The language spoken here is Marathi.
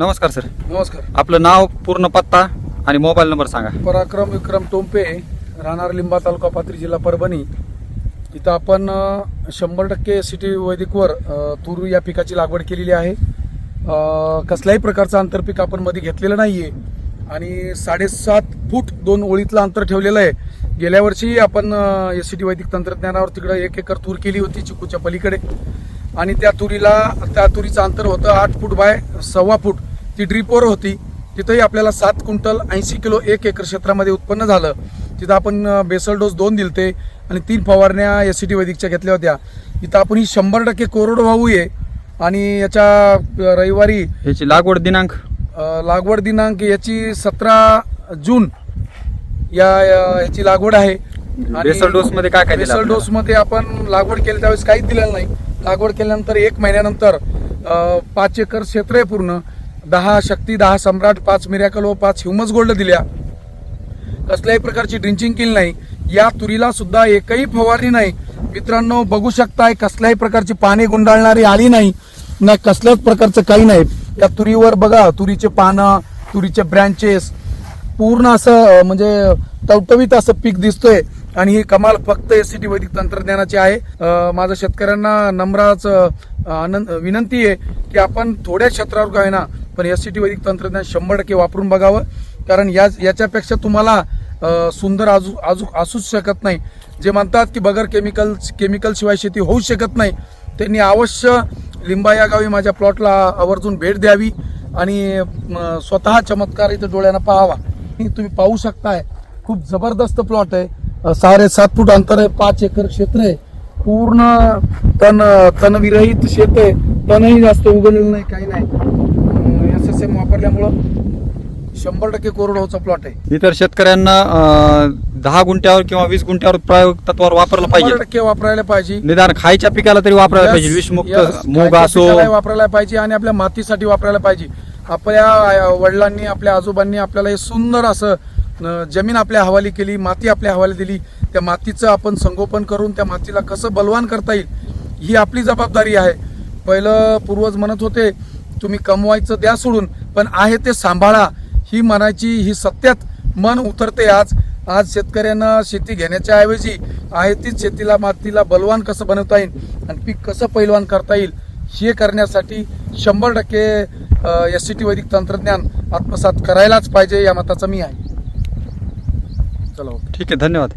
नमस्कार सर. नमस्कार. आपलं नाव पूर्ण पत्ता आणि मोबाईल नंबर सांगा. पराक्रम विक्रम टोंपे राहणार लिंबा तालुका पाथरी जिल्हा परभणी. इथं आपण शंभर टक्के सिटी वैदिकवर तूर या पिकाची लागवड केलेली आहे. कसल्याही प्रकारचं आंतरपीक आपण मध्ये घेतलेलं नाहीये. आणि साडेसात फूट दोन ओळीतलं अंतर ठेवलेलं आहे. गेल्या वर्षी आपण एस सी टी वैदिक तंत्रज्ञानावर तिकडं एक एकर तूर केली होती चिकूच्या पलीकडे. आणि त्या तुरीला त्या तुरीचं अंतर होतं आठ फूट बाय सव्वा फूट. ती ड्रीपवर होती. तिथंही आपल्याला सात क्विंटल ऐंशी किलो एक एकर क्षेत्रामध्ये उत्पन्न झालं. तिथं आपण बेसल डोस दोन दिलते आणि तीन फवारण्या एस सी टी वैदिकच्या घेतल्या होत्या. इथं आपण ही शंभर टक्के कोरडवाहू आहे आणि याच्या रविवारी ह्याची लागवड दिनांक? लागवड दिनांक याची सतरा जून या याची लागवड आहे. बेसल डोस मध्ये काय काय बेसल? डोस मध्ये आपण लागवड केली त्यावेळेस काहीच दिलेलं नाही. लागवड केल्यानंतर एक महिन्यानंतर पाच एकर क्षेत्र आहे पूर्ण. दहा शक्ती दहा सम्राट पाच मिरॅकल व पाच ह्युमस गोल्ड दिल्या. कसल्याही प्रकारची ड्रिंचिंग केली नाही. या तुरीला सुद्धा एकही फवारणी नाही. मित्रांनो बघू शकताय कसल्याही प्रकारची पाने गुंडाळणारी आली नाही. ना कसल्याच प्रकारचं काही नाही. या तुरीवर बघा तुरीचे पानं तुरीचे ब्रँचेस पूर्ण असं म्हणजे टवटवीत असं पीक दिसतोय. आणि ही कमाल फक्त एस सी टी वैदिक तंत्रज्ञानाची आहे. माझं शेतकऱ्यांना नम्राच आनंद विनंती आहे की आपण थोड्या क्षेत्रावर काय ना पण एस सी टी वैदिक तंत्रज्ञान शंभर टक्के वापरून बघावं. कारण या याच्यापेक्षा तुम्हाला सुंदर आजू आजू असूच शकत नाही. जे म्हणतात की बगर केमिकल केमिकल शिवाय शेती होऊ शकत नाही त्यांनी अवश्य लिंबा या गावी माझ्या प्लॉटला आवर्जून भेट द्यावी आणि स्वतः चमत्कार इथं डोळ्यानं पाहावा. हे तुम्ही पाहू शकताय खूप जबरदस्त प्लॉट आहे. अं, साडे सात फूट अंतर आहे पाच एकर क्षेत्र आहे. पूर्ण तण तणविरहित शेत आहे. तणही जास्त उगवलेलं नाही काही नाही. वापरल्यामुळं शंभर टक्के कोरडवाचा प्लॉट आहे. इतर शेतकऱ्यांना अं, दहा गुंठ्यावर किंवा वीस गुंठ्यावर प्रायोग तत्वावर वापरलं शंभर पाहिजे. टक्के वापरायला पाहिजे. निदान खायच्या पिकाला तरी वापरायला पाहिजे. विषमुक्त. मूग असो पिकालाही वापरायला पाहिजे आणि आपल्या मातीसाठी वापरायला पाहिजे. आपल्या अ, वडिलांनी आपल्या आजोबांनी आपल्याला हे सुंदर असं अ, जमीन आपल्या हवाली केली माती आपल्या हवाली दिली. त्या मातीचं आपण संगोपन करून त्या मातीला कसं बलवान करता येईल ही आपली जबाबदारी आहे. पहिलं पूर्वज म्हणत होते तुम्ही कमवायचं द्या सोडून पण आहे ते सांभाळा. ही म्हणायची ही सत्यात मन उतरते आज. आज शेतकऱ्यांना शेती घेण्याच्या ऐवजी आहे तीच शेतीला मातीला बलवान कसं बनवता येईल आणि पीक कसं पैलवान करता येईल हे करण्यासाठी शंभर टक्के एस सी टी वैदिक तंत्रज्ञान आत्मसात करायलाच पाहिजे या मताचं मी आहे. चला ओके. ठीक आहे धन्यवाद.